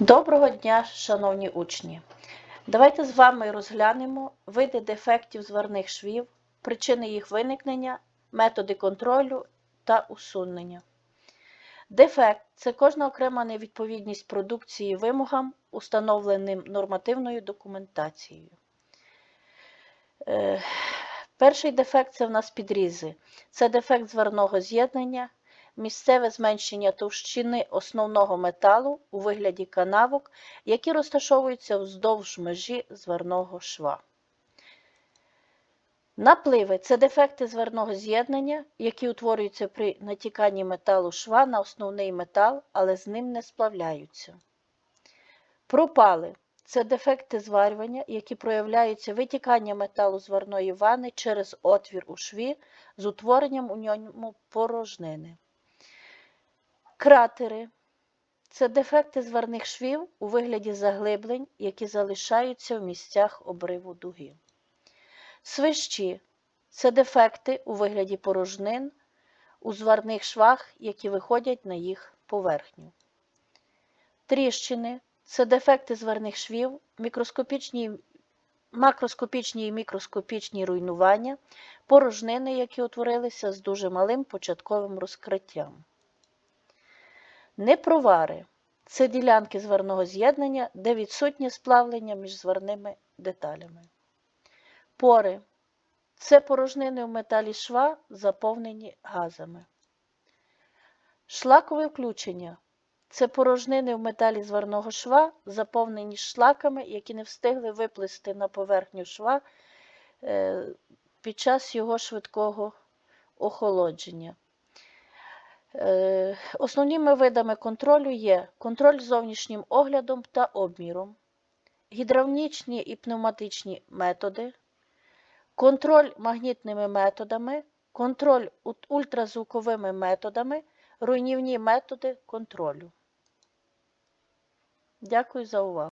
Доброго дня, шановні учні! Давайте з вами розглянемо види дефектів зварних швів, причини їх виникнення, методи контролю та усунення. Дефект це кожна окрема невідповідність продукції вимогам, установленим нормативною документацією. Е, Перший дефект це в нас підрізи. Це дефект зварного з'єднання, місцеве зменшення товщини основного металу у вигляді канавок, які розташовуються вздовж межі зварного шва. Напливи це дефекти зварного з'єднання, які утворюються при натіканні металу шва на основний метал, але з ним не сплавляються. Пропали це дефекти зварювання, які проявляються витіканням металу зварної вани через отвір у шві з утворенням у ньому порожнини. Кратери це дефекти зварних швів у вигляді заглиблень, які залишаються в місцях обриву дуги. Свищі це дефекти у вигляді порожнин у зварних швах, які виходять на їх поверхню. Тріщини це дефекти зварних швів, мікроскопічні, макроскопічні і мікроскопічні руйнування, порожнини, які утворилися з дуже малим початковим розкриттям. Непровари це ділянки зварного з'єднання, де відсутнє сплавлення між зварними деталями. Пори це порожнини в металі шва, заповнені газами. Шлакове включення це порожнини в металі зварного шва, заповнені шлаками, які не встигли виплисти на поверхню шва е, під час його швидкого охолодження. Е, Основними видами контролю є контроль зовнішнім оглядом та обміром, гідравлічні і пневматичні методи, контроль магнітними методами, контроль ультразвуковими методами, руйнівні методи контролю. Дякую за увагу.